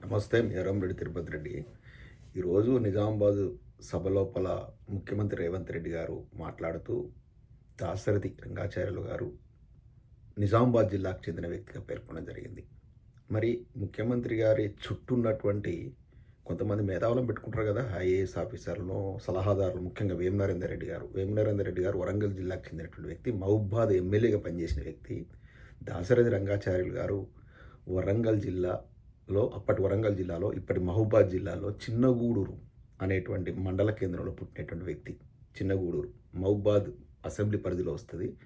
నమస్తే మీరంరెడ్డి తిరుపతి రెడ్డి. ఈరోజు నిజామాబాద్ సభ లోపల ముఖ్యమంత్రి రేవంత్ రెడ్డి గారు మాట్లాడుతూ దాశరథి రంగాచార్యులు గారు నిజామాబాద్ జిల్లాకు చెందిన వ్యక్తిగా పేర్కొనడం జరిగింది. మరి ముఖ్యమంత్రి గారి చుట్టూ ఉన్నటువంటి కొంతమంది మేధావులను పెట్టుకుంటారు కదా ఐఏఎస్ ఆఫీసర్లను సలహాదారులు ముఖ్యంగా వేమనరేందర్ రెడ్డి గారు. వేమనరేందర్ రెడ్డి గారు వరంగల్ జిల్లాకు చెందినటువంటి వ్యక్తి మహబూబాద్ ఎమ్మెల్యేగా పనిచేసిన వ్యక్తి. దాశరథి రంగాచార్యులు గారు వరంగల్ జిల్లా లో అప్పటి వరంగల్ జిల్లాలో ఇప్పటి మహబూబాద్ జిల్లాలో చిన్నగూడూరు అనేటువంటి మండల కేంద్రంలో పుట్టినటువంటి వ్యక్తి. చిన్నగూడూరు. మహబూబాద్ అసెంబ్లీ పరిధిలో వస్తుంది.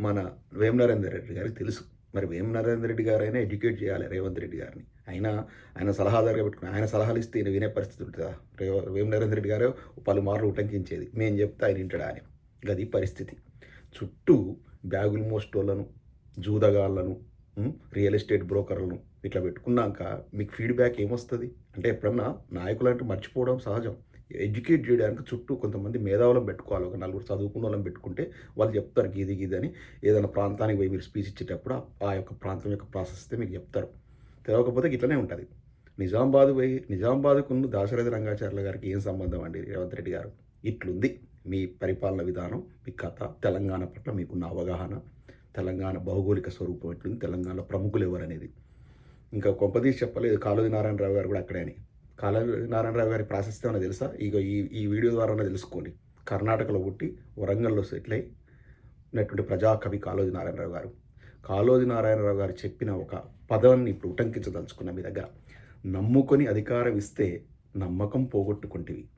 మన వేమ నరేందర్ రెడ్డి గారికి తెలుసు. మరి వేమ నరేందర్ రెడ్డి గారైనా ఎడ్యుకేట్ చేయాలి రేవంత్ రెడ్డి గారిని. అయినా ఆయన సలహాదారుగా పెట్టుకుని ఆయన సలహాలు ఇస్తే ఈయన వినే పరిస్థితి ఉంటుందా? రేవ వేమ నరేందర్ రెడ్డి గారు పలుమార్లు ఉటంకించేది. మేము చెప్తే ఆయన వింటాడా? అని. గది పరిస్థితి. చుట్టూ బ్యాగులు మోస్టోళ్ళను జూదగాళ్ళను రియల్ ఎస్టేట్ బ్రోకర్లను ఇట్లా పెట్టుకున్నాక మీకు ఫీడ్బ్యాక్ ఏమొస్తుంది? అంటే ఎప్పుడన్నా నాయకులు అంటే మర్చిపోవడం సహజం. ఎడ్యుకేట్ చేయడానికి చుట్టూ కొంతమంది మేధావులను పెట్టుకోవాలి. ఒక నలుగురు చదువుకున్న వాళ్ళని పెట్టుకుంటే వాళ్ళు చెప్తారు గీది గీది అని. ఏదైనా ప్రాంతానికి పోయి మీరు స్పీచ్ ఇచ్చేటప్పుడు ఆ- యొక్క ప్రాంతం యొక్క ప్రాసెస్ మీకు చెప్తారు. తెలవకపోతే ఇట్లనే ఉంటుంది. నిజామాబాద్ పోయి నిజామాబాద్కున్న దాశరథి రంగాచార్యుల గారికి ఏం సంబంధం అండి రేవంత్ రెడ్డి గారు? ఇట్లుంది. మీ పరిపాలన విధానం మీ కథ తెలంగాణ పట్ల మీకున్న అవగాహన తెలంగాణ భౌగోళిక స్వరూపం ఎట్లుంది? తెలంగాణలో ప్రముఖులు ఎవరనేది. ఇంకా కొంపదీసి చెప్పలేదు. కాళోజీ నారాయణరావు గారు కూడా అక్కడే అని. కాళోజీ నారాయణరావు గారి ప్రాశస్త్యం ఏమైనా తెలుసా? ఇక ఈ ఈ వీడియో ద్వారానే తెలుసుకోండి. కర్ణాటకలో పుట్టి వరంగల్లో సెటిల్ అయి ఉన్నటువంటి ప్రజాకవి కాళోజీ నారాయణరావు గారు. కాళోజీ నారాయణరావు గారు చెప్పిన ఒక పదాన్ని ఇప్పుడు ఉటంకించదలుచుకున్న మీ దగ్గర. నమ్ముకొని అధికారం ఇస్తే నమ్మకం పోగొట్టుకుంటివి.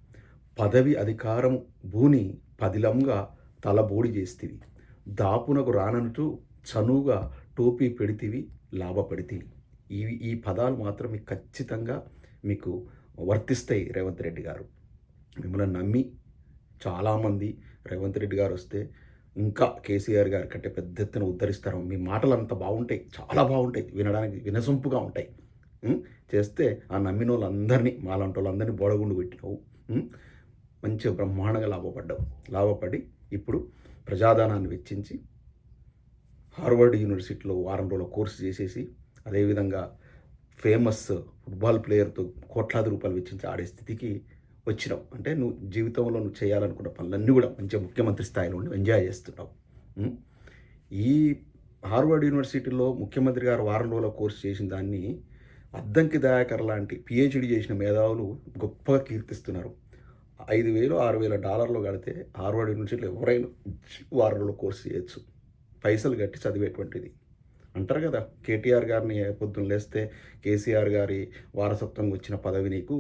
పదవి అధికారం భూని పదిలంగా తలబోడి చేస్తివి. దాపునకు రానంటూ చనువుగా టోపీ పెడితివి లాభపడితివి. ఈ ఈ పదాలు మాత్రం మీకు ఖచ్చితంగా మీకు వర్తిస్తాయి రేవంత్ రెడ్డి గారు. మిమ్మల్ని నమ్మి చాలామంది రేవంత్ రెడ్డి గారు వస్తే ఇంకా కేసీఆర్ గారి కంటే పెద్ద ఎత్తున ఉద్ధరిస్తారు. మీ మాటలు అంత బాగుంటాయి చాలా బాగుంటాయి వినడానికి వినసొంపుగా ఉంటాయి. చేస్తే ఆ నమ్మిన వాళ్ళందరినీ మాలాంటి వాళ్ళందరినీ బోడగుండు పెట్టినావు మంచి మంచిగా బ్రహ్మాండంగా లాభపడ్డావు. లాభపడి ఇప్పుడు ప్రజాదానాన్ని వెచ్చించి హార్వర్డ్ యూనివర్సిటీలో వారం రోజుల కోర్సు చేసేసి అదేవిధంగా ఫేమస్ ఫుట్బాల్ ప్లేయర్తో కోట్లాది రూపాయలు వెచ్చించి ఆడే స్థితికి వచ్చినావు. అంటే నువ్వు జీవితంలో నువ్వు చేయాలనుకున్న పనులన్నీ కూడా మంచిగా ముఖ్యమంత్రి స్థాయిలో ఉండి ఎంజాయ్ చేస్తున్నావు. ఈ హార్వర్డ్ యూనివర్సిటీలో ముఖ్యమంత్రి గారు వారం రోజుల కోర్సు చేసిన దాన్ని అద్దంకి దయాకర్ లాంటి పిహెచ్డి చేసిన మేధావులు గొప్పగా కీర్తిస్తున్నారు. ఐదు వేలు ఆరు వేల డాలర్లు కడితే హార్వర్డ్ యూనివర్సిటీలో ఎవరైనా వారం రోజుల కోర్సు చేయొచ్చు. పైసలు కట్టి చదివేటువంటిది. అంటారు కదా కేటీఆర్ గారిని పొద్దున్న లేస్తే కేసీఆర్ గారి వారసత్వంగా వచ్చిన పదవి నీకు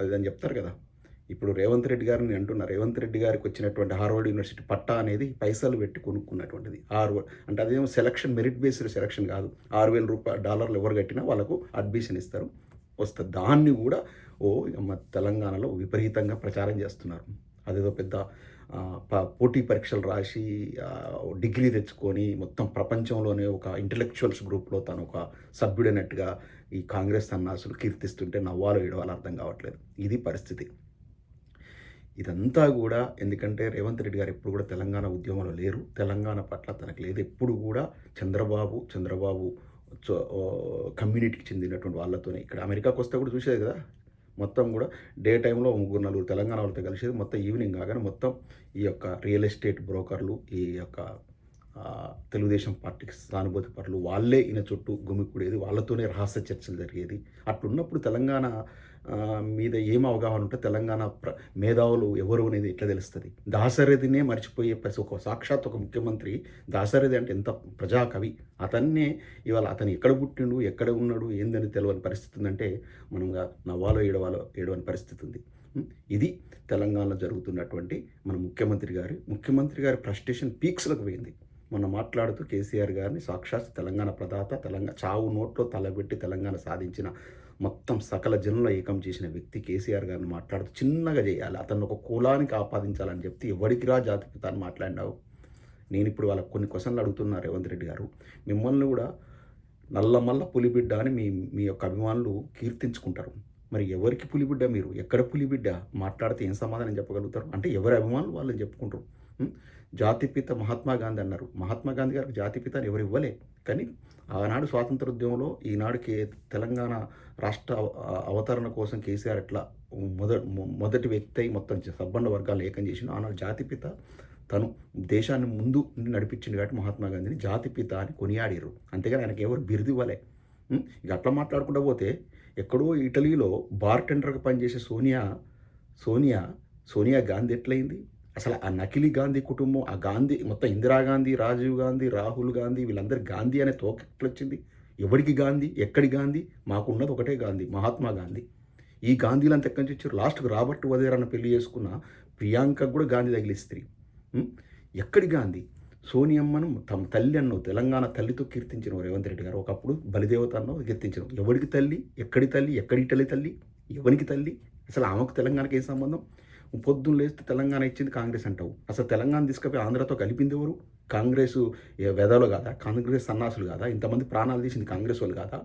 అదని చెప్తారు కదా. ఇప్పుడు రేవంత్ రెడ్డి గారిని అంటున్నారు రేవంత్ రెడ్డి గారికి వచ్చినటువంటి హార్వర్డ్ యూనివర్సిటీ పట్టా అనేది పైసలు పెట్టి కొనుక్కున్నటువంటిది. హార్వర్డ్ అంటే అదేమో సెలక్షన్ మెరిట్ బేస్డ్ సెలక్షన్ కాదు. ఆరు వేల రూపాయల డాలర్లు ఎవరు కట్టినా వాళ్ళకు అడ్మిషన్ ఇస్తారు. వస్తుంది దాన్ని కూడా ఓ ఇక మా తెలంగాణలో విపరీతంగా ప్రచారం చేస్తున్నారు. అదేదో పెద్ద పోటీ పరీక్షలు రాసి డిగ్రీ తెచ్చుకొని మొత్తం ప్రపంచంలోనే ఒక ఇంటలెక్చువల్స్ గ్రూప్లో తను ఒక సభ్యుడైనట్టుగా ఈ కాంగ్రెస్ సన్నాసులు కీర్తిస్తుంటే నవ్వాలో ఏడవాలో అర్థం కావట్లేదు. ఇది పరిస్థితి. ఇదంతా కూడా ఎందుకంటే రేవంత్ రెడ్డి గారు ఎప్పుడు కూడా తెలంగాణ ఉద్యమంలో లేరు. తెలంగాణ పట్ల తనకు లేదు. ఎప్పుడు కూడా చంద్రబాబు చంద్రబాబు కమ్యూనిటీకి చెందినటువంటి వాళ్ళతోనే. ఇక్కడ అమెరికాకు వస్తే కూడా చూసేది కదా? మొత్తం కూడా డే టైంలో ముగ్గురు నలుగురు తెలంగాణ వాళ్ళతో కలిసేది మొత్తం ఈవినింగ్ కాగానే మొత్తం ఈ యొక్క రియల్ ఎస్టేట్ బ్రోకర్లు ఈ యొక్క తెలుగుదేశం పార్టీకి సానుభూతి పరులు. వాళ్ళే ఈయన చుట్టూ గుమికూడేది. వాళ్ళతోనే రహస్య చర్చలు జరిగేది. అట్లున్నప్పుడు తెలంగాణ మీద ఏం అవగాహన ఉంటే తెలంగాణ ప్ర మేధావులు ఎవరు అనేది ఎట్లా తెలుస్తుంది? దాశరథినే మర్చిపోయే పరిస్థితి ఒక సాక్షాత్ ఒక ముఖ్యమంత్రి. దాశరథి అంటే ఎంత ప్రజాకవి. అతన్నే ఇవాళ అతను ఎక్కడ పుట్టిండు ఎక్కడ ఉన్నాడు ఏందని తెలియని పరిస్థితి ఉందంటే మనం నవ్వాలో ఏడవాలో ఏడవని పరిస్థితి ఉంది. ఇది తెలంగాణలో జరుగుతున్నటువంటి మన ముఖ్యమంత్రి గారి ముఖ్యమంత్రి గారి ఫ్రస్ట్రేషన్ పీక్స్లకు పోయింది. మొన్న మాట్లాడుతూ కేసీఆర్ గారిని సాక్షాత్ తెలంగాణ ప్రదాత తెలంగాణ చావు నోట్లో తలబెట్టి తెలంగాణ సాధించిన మొత్తం సకల జనంలో ఏకం చేసిన వ్యక్తి కేసీఆర్ గారిని మాట్లాడుతూ చిన్నగా చేయాలి. అతను ఒక కులానికి ఆపాదించాలని చెప్తే ఎవరికి రా జాతిపిత అని మాట్లాడినావు? నేను ఇప్పుడు వాళ్ళకి కొన్ని క్వశ్చన్లు అడుగుతున్నా రేవంత్ రెడ్డి గారు. మిమ్మల్ని కూడా నల్లమల్ల పులిబిడ్డ అని మీ మీ యొక్క అభిమానులు కీర్తించుకుంటారు. మరి ఎవరికి పులిబిడ్డ మీరు? ఎక్కడ పులిబిడ్డ? మాట్లాడితే ఏం సమాధానం చెప్పగలుగుతారు? అంటే ఎవరి అభిమానులు వాళ్ళని చెప్పుకుంటారు? జాతిపిత మహాత్మా గాంధీ అన్నారు. మహాత్మా గాంధీ గారికి జాతిపిత అని ఎవరు ఇవ్వలే. కానీ ఆనాడు స్వాతంత్ర ఉద్యమంలో ఈనాడు కే తెలంగాణ రాష్ట్ర అవతరణ కోసం కేసీఆర్ ఎట్లా మొద మొదటి వ్యక్తి అయి మొత్తం సబ్బండ వర్గాలు ఏకం చేసిన ఆనాడు జాతిపిత తను దేశాన్ని ముందు నడిపించింది కాబట్టి మహాత్మా గాంధీని జాతిపిత అని కొనియాడారు అంతేగాని ఆయనకి ఎవరు బిరుది ఇవ్వలే. ఇక అట్లా మాట్లాడకుండా పోతే ఎక్కడో ఇటలీలో బార్ టెండర్గా పనిచేసే సోనియా సోనియా సోనియా గాంధీ ఎట్లయింది? అసలు ఆ నకిలీ గాంధీ కుటుంబం ఆ గాంధీ మొత్తం ఇందిరాగాంధీ రాజీవ్ గాంధీ రాహుల్ గాంధీ వీళ్ళందరూ గాంధీ అనే తోక వచ్చింది ఎవరికి గాంధీ? ఎక్కడి గాంధీ? మాకున్నది ఒకటే గాంధీ మహాత్మా గాంధీ. ఈ గాంధీలంతా ఎక్కడి నుంచి వచ్చారు? లాస్ట్కి రాబర్ట్ వదేరాన్ని పెళ్ళి చేసుకున్న ప్రియాంక కూడా గాంధీ తగిలి స్త్రీ. ఎక్కడి గాంధీ? సోనియమ్మను తమ తల్లి అన్నో తెలంగాణ తల్లితో కీర్తించిన రేవంత్ రెడ్డి గారు. ఒకప్పుడు బలిదేవత అన్నో కీర్తించిన ఎవరికి తల్లి? ఎక్కడి తల్లి? ఎక్కడి తల్లి తల్లి? ఎవరికి తల్లి? అసలు ఆమెకు తెలంగాణకి ఏం సంబంధం? పొద్దున్న లేస్తే తెలంగాణ ఇచ్చింది కాంగ్రెస్ అంటావు. అసలు తెలంగాణ తీసుకుపోయి ఆంధ్రతో కలిపింది ఎవరు? కాంగ్రెస్ ఏ కాదా? కాంగ్రెస్ సన్నాసులు కాదా? ఇంతమంది ప్రాణాలు తీసింది కాంగ్రెస్ వాళ్ళు కాదా?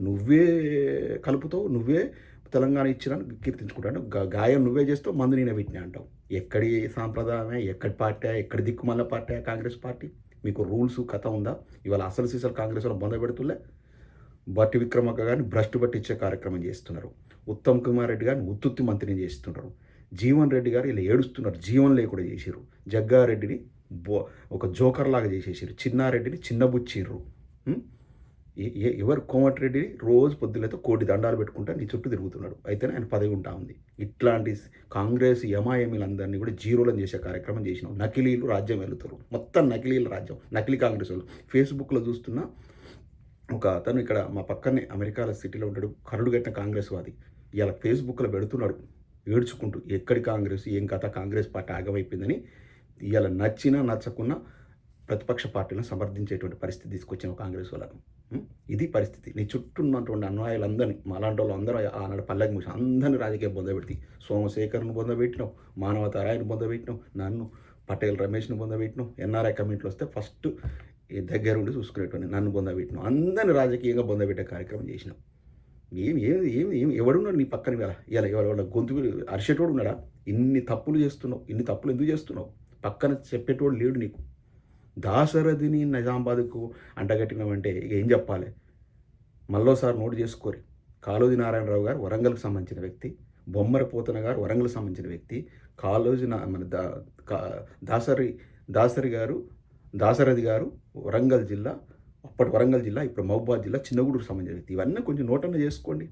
నువ్వే కలుపుతావు నువ్వే తెలంగాణ ఇచ్చిన కీర్తించుకుంటాను గాయం నువ్వే చేస్తావు మందు నేనే పెట్టినా అంటావు. ఎక్కడి సాంప్రదాయమే ఎక్కడి పార్టీ ఎక్కడి దిక్కుమల్ల పార్టీ కాంగ్రెస్ పార్టీ? మీకు రూల్స్ కథ ఉందా? ఇవాళ అసలు సీసలు కాంగ్రెస్ వాళ్ళు బొంద పెడుతులే? బట్టి విక్రమక్క గారిని భ్రష్టు పట్టించే కార్యక్రమం చేస్తున్నారు. ఉత్తమ్ కుమార్ రెడ్డి గారిని ఉత్తుత్తి మంత్రిని చేస్తున్నారు. జీవన్ రెడ్డి గారు ఇలా ఏడుస్తున్నారు. జీవన్ లేకుండా చేసిర్రు. జగ్గారెడ్డిని బో ఒక జోకర్ లాగా చేసేసారు చిన్నారెడ్డిని చిన్నబుచ్చిర్రు. ఎవరు? కోమటిరెడ్డిని రోజు పొద్దులతో కోటి దండాలు పెట్టుకుంటా నీ చుట్టూ తిరుగుతున్నాడు. అయితేనే ఆయన పదవి ఉంటా ఉంది. ఇట్లాంటి కాంగ్రెస్ యమాయమీలందరినీ కూడా జీరోలను చేసే కార్యక్రమం చేసినాం. నకిలీలు రాజ్యం వెళుతారు మొత్తం నకిలీల రాజ్యం. నకిలీ కాంగ్రెస్ వాళ్ళు. ఫేస్బుక్లో చూస్తున్నా ఒక అతను ఇక్కడ మా పక్కనే అమెరికాల సిటీలో ఉంటాడు. కరుడు కట్టిన కాంగ్రెస్ వాది. ఇలా ఫేస్బుక్లో పెడుతున్నాడు. ఏడ్చుకుంటూ ఎక్కడి కాంగ్రెస్ ఏం కథ కాంగ్రెస్ పార్టీ ఆగమైపోయిందని ఇవాళ నచ్చినా నచ్చకున్నా ప్రతిపక్ష పార్టీలను సమర్థించేటువంటి పరిస్థితి తీసుకొచ్చిన కాంగ్రెస్ వాళ్ళను. ఇది పరిస్థితి. నీ చుట్టూ ఉన్నటువంటి అన్వాయులందరినీ మాలాంటి వాళ్ళు అందరూ ఆనాడు పల్లెకి మూసి అందరినీ రాజకీయ బొందబెట్టి సోమశేఖర్ను బొందబెట్టినావు మానవతారాయను బొందబెట్టినావు నన్ను పటేల్ రమేష్ను బొందబెట్టినావు ఎన్ఆర్ఐ కమిటీలు వస్తే ఫస్ట్ దగ్గరుండి దగ్గర ఉండి చూసుకునేటువంటి నన్ను బొందబెట్టినావు అందరిని రాజకీయంగా బొందబెట్టే కార్యక్రమం చేసినావు ఏం ఏం ఏం ఏం ఎవడున్నాడు నీ పక్కన ఇలా ఇలా వాళ్ళ గొంతు అరిచేటోడు ఉన్నాడా? ఇన్ని తప్పులు చేస్తున్నావు ఇన్ని తప్పులు ఎందుకు చేస్తున్నావు? పక్కన చెప్పేటోడు లేడు నీకు. దాశరథిని నిజామాబాద్కు అంటగట్టినామంటే ఇక ఏం చెప్పాలి? మళ్ళోసారి నోటు చేసుకోరి. కాళోజీ నారాయణరావు గారు వరంగల్కి సంబంధించిన వ్యక్తి బొమ్మర పోతన గారు వరంగల్కి సంబంధించిన వ్యక్తి కాళోజీ నా మన దా దాసరి దాసరి గారు దాసరథి గారు వరంగల్ జిల్లా అప్పటి వరంగల్ జిల్లా ఇప్పుడు మహబూబాద్ జిల్లా చిన్నగూడూరు సంబంధించిన ఇవన్నీ కొంచెం నోటన చేసుకోండి.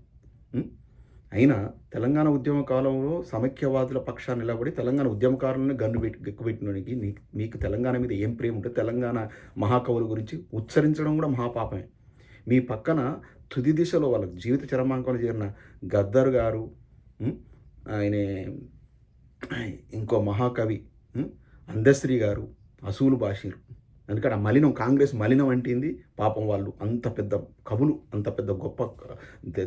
అయినా తెలంగాణ ఉద్యమ కాలంలో సమైక్యవాదుల పక్షాన్ని నిలబడి తెలంగాణ ఉద్యమకారులను గన్ను పెట్టి గెక్కుపెట్టినోనికి మీకు తెలంగాణ మీద ఏం ప్రేమ ఉంటే తెలంగాణ మహాకవుల గురించి ఉచ్చరించడం కూడా మహాపాపమే. మీ పక్కన తుది దిశలో వాళ్ళ జీవిత చరమాంకంలో చేరిన గద్దర్ గారు ఆయనే ఇంకో మహాకవి అందశ్రీ గారు అసూలు బాషీరు ఎందుకంటే ఆ మలినం కాంగ్రెస్ మలినం అంటింది పాపం వాళ్ళు అంత పెద్ద కవులు అంత పెద్ద గొప్ప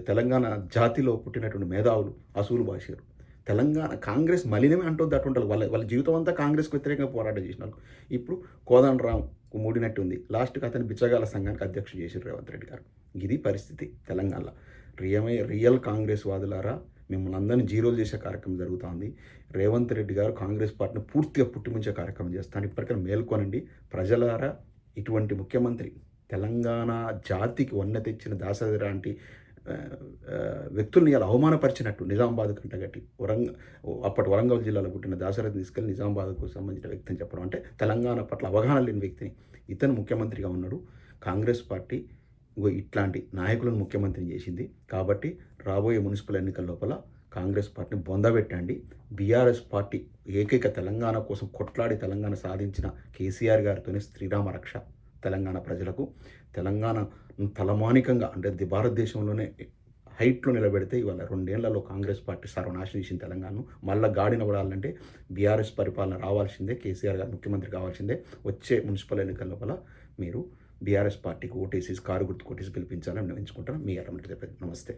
తెలంగాణ జాతిలో పుట్టినటువంటి మేధావులు అసూలు బాషీరు తెలంగాణ కాంగ్రెస్ మలినమే అంటుంది అటువంటి వాళ్ళ వాళ్ళ జీవితం అంతా కాంగ్రెస్కి వ్యతిరేకంగా పోరాటం చేసినారు. ఇప్పుడు కోదండరాం మూడినట్టు ఉంది లాస్ట్కి అతని బిచ్చగాల సంఘానికి అధ్యక్షుడు చేశారు రేవంత్ రెడ్డి గారు. ఇది పరిస్థితి తెలంగాణలో. రియమే రియల్ కాంగ్రెస్ వాదులారా మిమ్మల్ని అందరినీ జీరోలు చేసే కార్యక్రమం జరుగుతోంది. రేవంత్ రెడ్డి గారు కాంగ్రెస్ పార్టీని పూర్తిగా పుట్టిమించే కార్యక్రమం చేస్తాను ఇప్పటికైనా మేల్కొనండి. ప్రజలారా ఇటువంటి ముఖ్యమంత్రి తెలంగాణ జాతికి వన్న తెచ్చిన దాసరి లాంటి వ్యక్తుల్ని ఇలా అవమానపరిచినట్టు నిజామాబాద్ కంటగట్టి వరంగ అప్పటి వరంగల్ జిల్లాలో పుట్టిన దాశరథి తీసుకెళ్ళి నిజామాబాద్కు సంబంధించిన వ్యక్తిని చెప్పడం అంటే తెలంగాణ పట్ల అవగాహన లేని వ్యక్తిని ఇతను ముఖ్యమంత్రిగా ఉన్నాడు. కాంగ్రెస్ పార్టీ ఇట్లాంటి నాయకులను ముఖ్యమంత్రిని చేసింది. కాబట్టి రాబోయే మున్సిపల్ ఎన్నికల లోపల కాంగ్రెస్ పార్టీని బొందబెట్టండి బీఆర్ఎస్ పార్టీ ఏకైక తెలంగాణ కోసం కొట్లాడి తెలంగాణ సాధించిన కేసీఆర్ గారితోనే శ్రీరామ రక్ష తెలంగాణ ప్రజలకు. తెలంగాణ తలమానికంగా అంటే భారతదేశంలోనే హైట్లో నిలబెడితే ఇవాళ రెండేళ్ళలో కాంగ్రెస్ పార్టీ సర్వనాశనం చేసిన తెలంగాణను. మళ్ళీ గాడిన పడాలంటే బీఆర్ఎస్ పరిపాలన రావాల్సిందే కేసీఆర్ గారు ముఖ్యమంత్రి కావాల్సిందే. వచ్చే మున్సిపల్ ఎన్నికల లోపల మీరు బీఆర్ఎస్ పార్టీకి ఓటేసి కారు గుర్తు కొట్టేసి గెలిపించాలని నేను ఎంచుకుంటాను మీ ఎర్రమట్టి నమస్తే.